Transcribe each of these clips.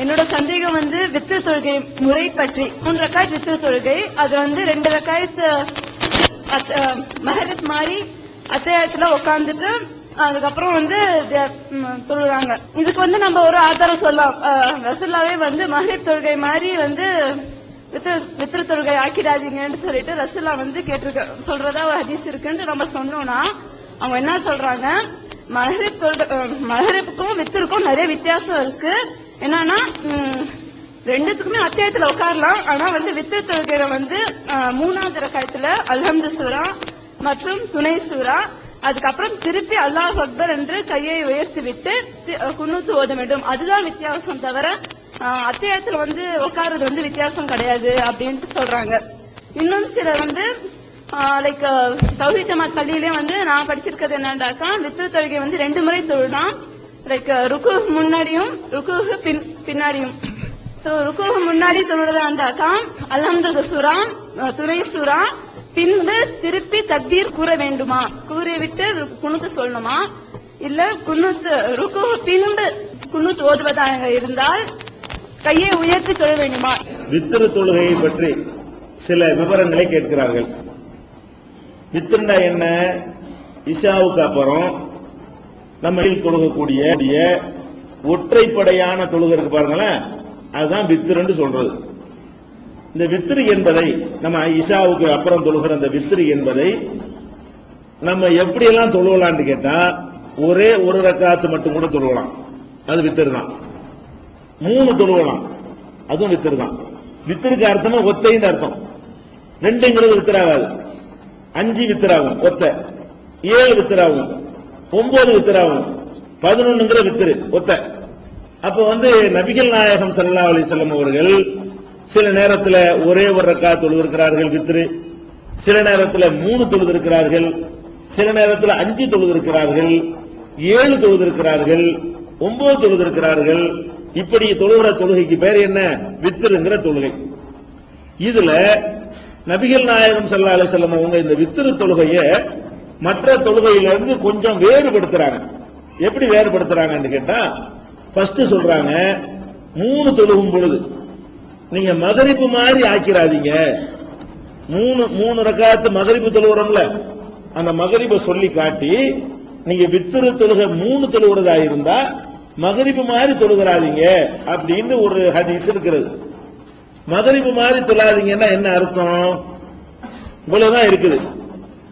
என்னோட சந்தேகம் வந்து வித்து தொழுகை முறை பற்றி. மூன்று ரக்காய் வித்து தொழுகை அது வந்து ரெண்டு ரக்காய் மஹரத் மாதிரி அத்தியாயத்துல உட்காந்துட்டு அதுக்கப்புறம் வந்து த- தொழுறாங்க. இதுக்கு வந்து நம்ம ஒரு ஆதாரம் சொல்லலாம். ரசுல்லாவே வந்து மஹரிப் தொழுகை மாதிரி வந்து வித்து வித்திரு தொழுகை ஆக்கிடாதீங்கன்னு சொல்லிட்டு ரசுல்லா வந்து கேட்டிருக்க சொல்றதா ஒரு ஹதீஸ் இருக்குன்னு நம்ம சொன்னோம்னா அவங்க என்ன சொல்றாங்க? மஹரிப் தொழுகை அஹ், மஹரிப்புக்கும் வித்திருக்கும் நிறைய வித்தியாசம் இருக்கு. என்னன்னா ரெண்டுத்துக்குமே அத்தியாயத்துல உட்காரலாம். ஆனா வந்து வித்த தொழுகையில வந்து மூணாவது ரகத்துல அல்ஹம்து சூரா மற்றும் துணை சூரா. அதுக்கப்புறம் திருப்பி அல்லாஹ் அக்பர் என்று கையை உயர்த்தி விட்டு குன்னுத்து குன்னூத்து ஓத வேண்டும் அதுதான் வித்தியாசம் தவிர அத்தியாயத்துல வந்து உட்கார்றது வந்து வித்தியாசம் கிடையாது அப்படின்ட்டு சொல்றாங்க. இன்னும் சிலர் வந்து லைக் தௌஹி ஜமாத் பள்ளியிலே வந்து நான் படிச்சிருக்கிறது என்னண்டாக்கா வித்து தொழுகை வந்து ரெண்டு முறை தொழுதான். லைக் ருக்கு முன்னாடியும் ருக்கு பின் பின்னாடியும் சோ ருக்கு முன்னாடி தொழுறதாண்டாக்கா அல்ஹம்து சூரா துணை சுரா பின்பு திருப்பி தக்பீர் கூற வேண்டுமா கூறிவிட்டு குணுத்து சொல்லணுமா இல்ல குனுத்து ருக்கு பின்பு குணுத்து ஓதுவதாக இருந்தால் கையை உயர்த்தி தொழ வேண்டுமா வித்திரு தொழுகையை பற்றி சில விவரங்களை கேட்கிறார்கள் வித்திருந்தா என்ன இஷாவுக்கு அப்புறம் நம்ம தொழுகக்கூடிய ஒற்றைப்படையான தொழுகை இருக்கு பாருங்களேன் அதுதான் வித்திருன்னு சொல்றது. இந்த வித்திரு என்பதை நம்ம இஷாவுக்கு அப்புறம் தொழுகிற அந்த வித்திரு என்பதை நம்ம எப்படியெல்லாம் தொழுவலாம்னு கேட்டா ஒரே ஒரு ரக்காத்து மட்டும் கூட தொழுவலாம் அது வித்திரு தான் மூணு தொழுவலாம் அதுவும் வித்திரு தான் வித்திருக்கு அர்த்தமா ஒத்தைன்னு அர்த்தம். ரெண்டுங்கிறது வித்திராகாது. அஞ்சு வித்திராகும் ஒத்த. ஏழு வித்திராகும். ஒன்பது வித்திராகும் பதினொன்னுங்கிற வித்திரு ஒத்த. அப்ப வந்து நபிகள் நாயகம் சல்லா அலி செல்லம் அவர்கள் சில நேரத்தில் ஒரே ஒரு ரக்கா தொழுதிருக்கிறார்கள் வித்திரு. சில நேரத்தில் மூணு தொழுதிருக்கிறார்கள் சில நேரத்தில் அஞ்சு தொழுதிருக்கிறார்கள் ஏழு தொழுதிருக்கிறார்கள் ஒன்பது தொழுதிருக்கிறார்கள். இப்படி தொழுகிற தொழுகைக்கு பேர் என்ன? வித்திருங்கிற தொழுகை. இதுல நபிகள் நாயகம் சல்லா அலி செல்லம் அவங்க இந்த வித்திரு தொழுகையை மற்ற தொழுகையிலிருந்து கொஞ்சம் வேறுபடுத்துறாங்க. எப்படி வேறுபடுத்துறாங்கன்னு கேட்டா ஃபர்ஸ்ட் சொல்றாங்க மூணு தொழுகும் பொழுது. நீங்க மகரிப்பு மாதிரி ஆக்கிறாதீங்க மூணு மூணு ரக்காத்து மகரிப்பு தொழுகிறோம்ல அந்த மகரிப்பை சொல்லி காட்டி நீங்க வித்திரு தொழுகை மூணு தொழுகிறதா இருந்தா மகரிப்பு மாதிரி தொழுகிறாதீங்க அப்படின்னு ஒரு ஹதீஸ் இருக்கிறது. மகரிப்பு மாதிரி தொழாதீங்கன்னா என்ன அர்த்தம்? இவ்வளவுதான் இருக்குது.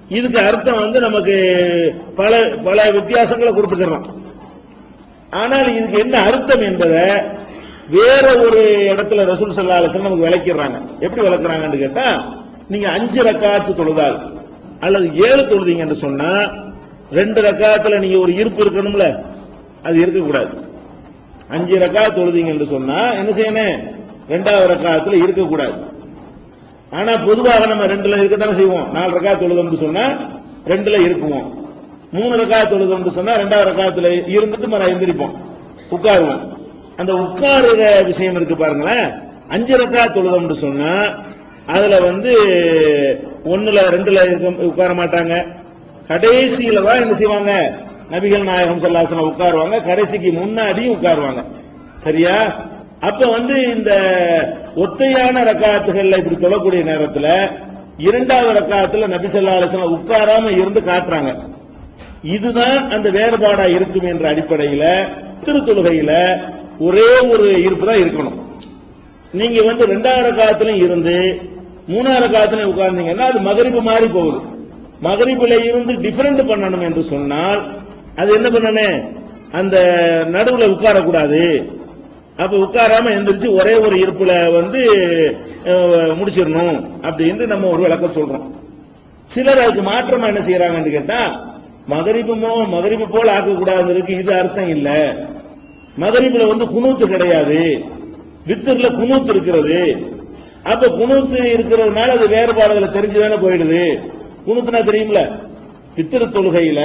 இதுக்கு அர்த்தம் வந்து நமக்கு பல பல வித்தியாசங்களை கொடுத்துக்கிறோம் ஆனால் இதுக்கு என்ன அர்த்தம் என்பதை வேற ஒரு இடத்துல ரசூல் சல்லா நமக்கு விளக்கிறாங்க எப்படி விளக்குறாங்கன்னு கேட்டா நீங்க அஞ்சு ரக்காத்து தொழுதால் அல்லது ஏழு தொழுதீங்கன்னு சொன்னா ரெண்டு ரக்காத்துல நீங்க ஒரு இருப்பு இருக்கணும்ல அது இருக்கக்கூடாது. அஞ்சு ரக்கா தொழுதீங்கன்னு சொன்னா என்ன செய்யணும்? ரெண்டாவது ரக்காத்துல இருக்கக்கூடாது. ஆனா பொதுவாக நம்ம ரெண்டுல இருக்கத்தானே செய்வோம். நாலு ரக்கா தொழுதோம்னு சொன்னா ரெண்டுல இருக்குவோம். மூணு ரக்கா தொழுதோம்னு சொன்னா ரெண்டாவது ரக்காத்துல இருந்துட்டு மறு எந்திரிப்போம். உட்காருவோம். அந்த உட்காருற விஷயம் இருக்கு பாருங்களேன். அஞ்சு ரக்கா தொழுதோம்னு சொன்னா அதுல வந்து ஒண்ணுல ரெண்டுல இருக்க உட்கார மாட்டாங்க. கடைசியில தான் என்ன செய்வாங்க? நபிகள் நாயகம் சொல்லாசன உட்காருவாங்க. கடைசிக்கு முன்னாடியும் உட்காருவாங்க. சரியா? அப்ப வந்து இந்த ஒத்தையான ரக்காத்துகள்ல இப்படி தொழக்கூடிய நேரத்தில் இரண்டாவது ரக்காத்துல நபி ஸல்லல்லாஹு உட்காராம இருந்து காட்டுறாங்க. இதுதான் அந்த வேறுபாடா இருக்கும் என்ற அடிப்படையில திருத்தொழுகையில ஒரே ஒரு இருப்பு தான் இருக்கணும். நீங்க வந்து ரெண்டாவது காலத்திலும் இருந்து மூணாவது காலத்திலும் உட்கார்ந்தீங்கன்னா அது மகரிப்பு மாறி போகுது. மகரிப்புல இருந்து டிஃபரெண்ட் பண்ணணும் என்று சொன்னால் அது என்ன பண்ணணும்? அந்த நடுவுல உட்காரக்கூடாது. அப்ப உட்காராம எந்திரிச்சு ஒரே ஒரு இருப்புல வந்து முடிச்சிடணும் அப்படின்னு நம்ம ஒரு விளக்கம் சொல்றோம். சிலர் அதுக்கு மாற்றமா என்ன செய்யறாங்கன்னு கேட்டா மகரிப்புமோ மகரிப்பு போல ஆக்கக்கூடாதுங்கிறதுக்கு இது அர்த்தம் இல்ல. மகரிப்புல வந்து குணூத்து கிடையாது. வித்தர்ல குணூத்து இருக்கிறது. அப்ப குணூத்து இருக்கிறதுனால அது வேறுபாடுகளை தெரிஞ்சுதானே போயிடுது. குனூத்துனா தெரியும்ல? பித்திரு தொழுகையில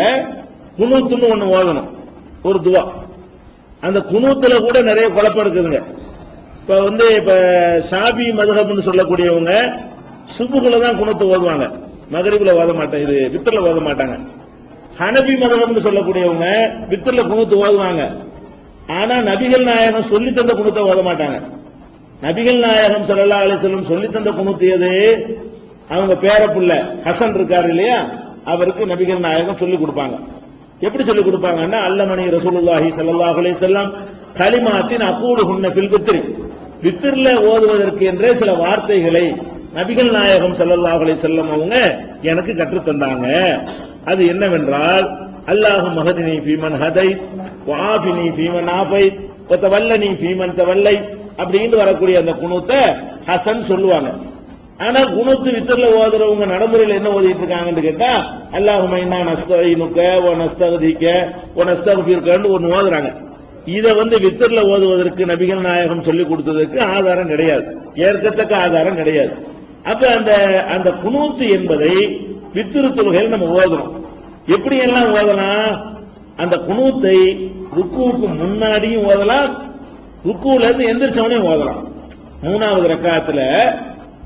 குணூத்துன்னு ஒண்ணு ஓதணும். ஒரு துவா. அந்த குனூத்துல கூட நிறைய குழப்பம் இருக்குதுங்க. இப்ப வந்து இப்ப ஷாபி மதுகப்னு சொல்லக்கூடியவங்க சுபுகுல தான் குணத்தை ஓதுவாங்க. மகரிபுல ஓத மாட்டாங்க இது வித்தர்ல ஓத மாட்டாங்க. ஹனபி மதகம்னு சொல்லக்கூடியவங்க வித்தர்ல குணத்து ஓதுவாங்க. ஆனா நபிகள் நாயகம் சொல்லி தந்த குணத்தை ஓத மாட்டாங்க. நபிகள் நாயகம் ஸல்லல்லாஹு அலைஹி வஸல்லம் சொல்லி தந்த குணத்து எது? அவங்க பேரப்புள்ள ஹசன் இருக்காரு இல்லையா? அவருக்கு நபிகள் நாயகம் சொல்லி கொடுப்பாங்க. எப்படி சொல்லிக் கொடுப்பாங்கன்னா அல்லமணி ரசூலுல்லாஹி சல்லாஹ் அலைஹி வஸல்லம் கலிமாத்தின் அகூலுஹுன்ன பில் வித்திரி வித்திர்ல ஓதுவதற்கு என்றே சில வார்த்தைகளை நபிகள் நாயகம் ஸல்லல்லாஹு அலைஹி அவங்க எனக்கு கற்றுத்தந்தாங்க அது என்னவென்றால் அல்லாஹு மஹதினி ஃபீமன் ஹதை வாஃபினி ஃபீமன் ஆஃபை வல்லனி ஃபீமன் தவல்லை அப்படின்னு வரக்கூடிய அந்த குணத்தை ஹசன் சொல்லுவாங்க. ஆனா குணத்து வித்தர்ல ஓதுறவங்க நடைமுறையில என்ன ஓதிட்டு இருக்காங்கன்னு கேட்டா அல்லாஹ் இன்னா நஸ்தீனுக்க ஓ நஸ்தகதிக்க ஓ நஸ்தகபிற்கன்னு ஒன்னு ஓதுறாங்க. இத வந்து வித்தர்ல ஓதுவதற்கு நபிகள் நாயகம் சொல்லி கொடுத்ததுக்கு ஆதாரம் கிடையாது. ஏற்கத்தக்க ஆதாரம் கிடையாது. அப்ப அந்த அந்த குனூத்து என்பதை வித்திரு தொழுகையில் நம்ம ஓதுறோம். எப்படி எல்லாம் ஓதலாம்? அந்த குனூத்தை ருக்குவுக்கு முன்னாடியும் ஓதலாம் ருக்குல இருந்து எந்திரிச்சவனையும் ஓதலாம். மூணாவது ரக்காத்துல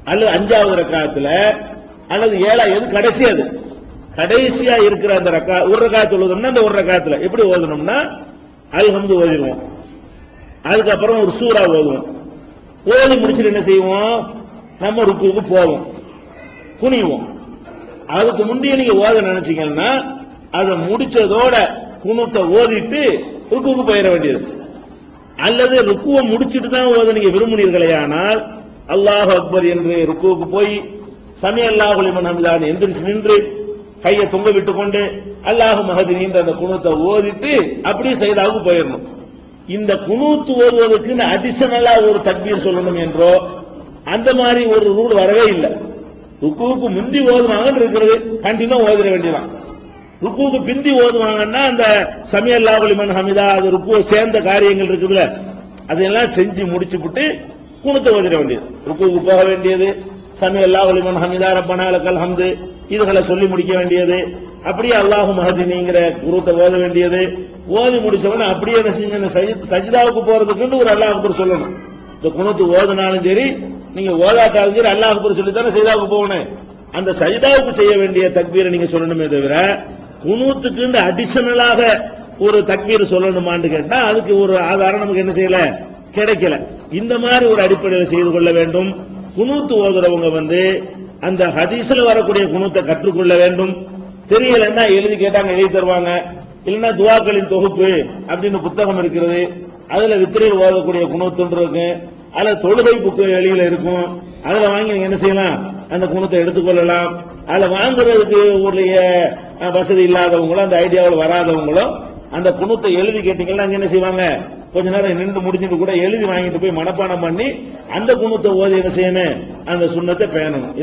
அல்லது அஞ்சாவது ரக்காத்துல அல்லது ஏழா எது கடைசி அது? கடைசியா இருக்கிற அந்த ரக்கா ஒரு ரக்காத்து ஓதுனோம்னா அந்த ஒரு ரக்காத்துல. எப்படி ஓதணும்னா அல்ஹம்து ஓதிடுவோம். அதுக்கப்புறம் ஒரு சூறா ஓதுவோம். ஓதி முடிச்சுட்டு என்ன செய்வோம்? நம்ம ருக்குவுக்கு போவோம். குனிவோம். அதுக்கு முந்தைய நீங்க ஓத நினைச்சீங்கன்னா அதை முடிச்சதோட குணத்தை ஓதிட்டு ருக்குவுக்கு போயிட வேண்டியது. அல்லது ருக்குவை முடிச்சிட்டு தான் ஓத நீங்க விரும்புனீர்களே ஆனால் அல்லாஹ் அக்பர் என்று ருக்குவுக்கு போய் சமி அல்லாஹ் லிமன் எந்திரிச்சு நின்று கையை தொங்க விட்டு கொண்டு அல்லாஹ் மகதினின்ற அந்த குணத்தை ஓதித்து அப்படியே செய்தாவுக்கு போயிடணும். இந்த குணூத்து ஓதுவதற்கு அடிஷனலா ஒரு தக்பீர் சொல்லணும் என்றோ அந்த மாதிரி ஒரு ரூல் வரவே இல்லை. ருக்குவுக்கு முந்தி ஓதுவாங்கன்னு இருக்கிறது கண்டினியூ ஓதிட வேண்டியதான் ருக்குவுக்கு பிந்தி ஓதுவாங்கன்னா அந்த சமி அல்லாஹ் ஹமிதா அது ருக்குவை சேர்ந்த காரியங்கள் இருக்குதுல்ல அதையெல்லாம் செஞ்சு முடிச்சுப்புட்டு குணத்தை ஓதிட வேண்டியது. ருக்குவுக்கு போக வேண்டியது. சமி அல்லாஹ் லிமன் ஹமிதா ரப்பனா லக்கல் ஹம்து. இதுகளை சொல்லி முடிக்க வேண்டியது. அப்படியே அல்லாஹு மஹதினிங்கிற குருத்தை ஓத வேண்டியது. ஓதி முடிச்சவன அப்படியே என்ன செஞ்சீங்க சஜிதாவுக்கு போறதுக்குன்னு ஒரு அல்லாஹ் அக்பர் சொல்லணும். இந்த குணத்து ஓதுனாலும் சரி நீங்க ஓதாட்டாலும் சரி அல்லாஹ் அக்பர் சொல்லி சஜிதாவுக்கு போகணும். அந்த சஜிதாவுக்கு செய்ய வேண்டிய தக்பீரை நீங்க சொல்லணுமே தவிர குணத்துக்குண்டு அடிஷனலாக ஒரு தக்பீர் சொல்லணுமான்னு கேட்டா அதுக்கு ஒரு ஆதாரம் நமக்கு என்ன செய்யல? கிடைக்கல. இந்த மாதிரி ஒரு அடிப்படையில் செய்து கொள்ள வேண்டும். குணூத்து ஓதுறவங்க வந்து அந்த ஹதீஸ்ல வரக்கூடிய குணத்தை கற்றுக்கொள்ள வேண்டும். தெரியலன்னா எழுதி கேட்டாங்க எழுதி தருவாங்க. இல்லைன்னா துவாக்களின் தொகுப்பு அப்படின்னு புத்தகம் இருக்கிறது. அதுல வித்திரையில் ஓதக்கூடிய குணத்துன்னு இருக்கு. அதுல தொழுகை புக்கு வெளியில இருக்கும். அதுல வாங்கி நீங்க என்ன செய்யலாம்? அந்த குணத்தை எடுத்துக்கொள்ளலாம். அதுல வாங்குறதுக்கு உடைய வசதி இல்லாதவங்களும் அந்த ஐடியாவில் வராதவங்களும் அந்த குணத்தை எழுதி கேட்டீங்கன்னா அங்க என்ன செய்வாங்க? கொஞ்ச நேரம் நின்று முடிஞ்சிட்டு கூட எழுதி வாங்கிட்டு போய் மனப்பாடம் பண்ணி அந்த குணத்தை ஓதி என்ன செய்யணும்? அந்த சுண்ணத்தை பேணணும்.